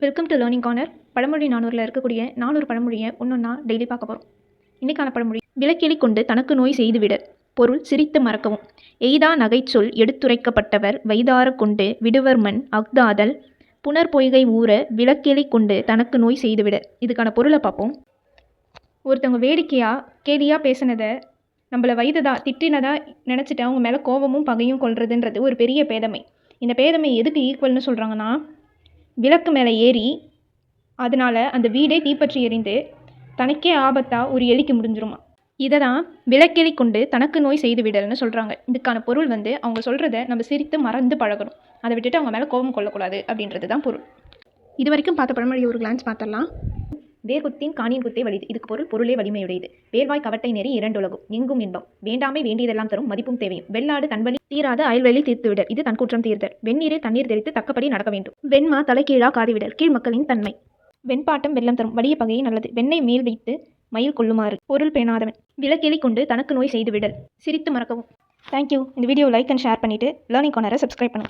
Welcome to learning corner பழமொழி நானூறில் இருக்கக்கூடிய நானூறு பழமொழியை ஒன்றொன்னா டெய்லி பார்க்க போகிறோம் இன்றைக்கான பழமொழி விளக்கெளி கொண்டு தனக்கு நோய் செய்துவிட பொருள் சிரித்து மறக்கவும். எய்தா நகைச்சொல் எடுத்துரைக்கப்பட்டவர் வைதார கொண்டு விடுவர்மன் அஃதாதல் புனர் பொய்கை ஊற விளக்கெளி கொண்டு தனக்கு நோய் செய்துவிட இதுக்கான பொருளை பார்ப்போம். ஒருத்தவங்க வேடிக்கையாக கேலியாக பேசினதை நம்மளை வைததா திட்டினதா நினச்சிட்டு அவங்க மேலே கோபமும் பகையும் கொள்றதுன்றது ஒரு பெரிய பேதமை. இந்த பேதமை எதுக்கு ஈக்குவல்னு சொல்கிறாங்கன்னா விளக்கு மேலே ஏறி அதனால் அந்த வீடே தீப்பற்றி எரிந்து தனக்கே ஆபத்தாக ஒரு எலிக்கு முடிஞ்சிருமா? இதை தான் விளக்கெளி கொண்டு தனக்கு நோய் செய்து விடல்னு சொல்கிறாங்க இதுக்கான பொருள் வந்து அவங்க சொல்கிறத நம்ம சிரித்து மறந்து பழகணும். அதை விட்டுட்டு அவங்க மேலே கோபம் கொள்ளக்கூடாது அப்படின்றது தான் பொருள். இது வரைக்கும் பார்த்த பழமொழி ஒரு கிளான்ஸ் பார்த்துடலாம். வேர்குத்தின் காணியின் குத்தே வலிது இதுக்கு பொருள் பொருளே வலிமையுடையது. வேர்வாய் கவட்டை நெறி இரண்டுலகும். எங்கும் இன்பம். வேண்டாமை வேண்டியதெல்லாம் தரும் மதிப்பும் தேவையும். வெள்ளாடு தன்வழி தீராத அயல்வெளி தீர்த்துவிடல் இது தன் குற்றம் தீர்த்தல். வெந்நீரை தண்ணீர் தெரித்து தக்கபடி நடக்க வேண்டும். வெண்மா தலைகீழா காதிவிடல் கீழ் மக்களின் தன்மை. வெண்பாட்டம் வெள்ளம் தரும். வலிய பகையை நல்லது. வெண்ணெய் மேல் வைத்து மயில் கொள்ளுமாறு பொருள் பேணாதவன். விளக்கெளி கொண்டு தனக்கு நோய் செய்து விடல் சிரித்து மறக்கவும். தேங்க்யூ இந்த வீடியோ லைக் அண்ட் ஷேர் பண்ணிவிட்டு லேர்னிங் கார்னரை சப்ஸ்கிரைப் பண்ணுங்கள்